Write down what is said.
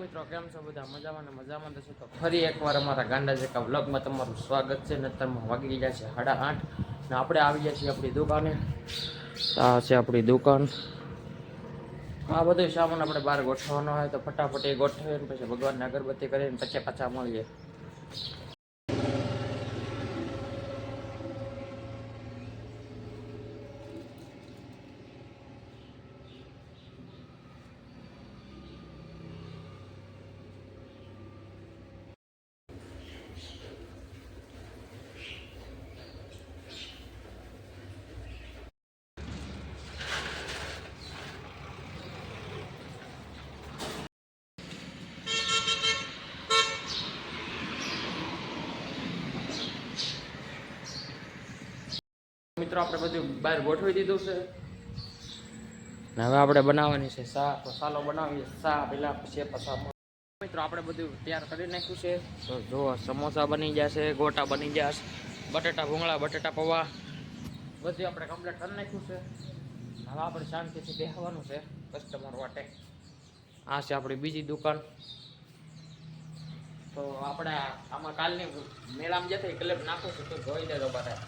મિત્રો, કેમ છો બધા? મજામાં ને મજામાં તો તો ફરી એકવાર અમારા ગાંડા જેકા વ્લોગમાં તમારું સ્વાગત છે. ને અત્યારમાં વાગી ગયા છે સાડા આઠ ને આપણે આવી ગયા છીએ આપણી દુકાને. આ છે આપણી દુકાન. આ બધો સામાન આપણે બહાર ગોઠવવાનો હોય તો ફટાફટ એ ગોઠવીને પછી ભગવાનને અગરબત્તી કરીને પછી પાછા મળીએ. મિત્રો, આપણે બધું બહાર ગોઠવી દીધું છે. હવે આપણે બનાવવાની છે સા તો સાલો બનાવીએ સા પેલા પછી પસા મિત્રો, આપણે બધું તૈયાર કરી નાખ્યું છે. તો જો, સમોસા બની જશે ગોટા બની જશે બટેટા ભૂંગળા, બટેટા પૌવા, બધું આપણે કમ્પ્લીટ કરી નાખ્યું છે. હવે આપણે શાંતિથી બેસવાનું છે કસ્ટમર માટે. આ છે આપણી બીજી દુકાન. તો આપણે આમાં કાલની મેળામાં જતી ક્લેબ નાખું છું તો જોઈ લેજો બધા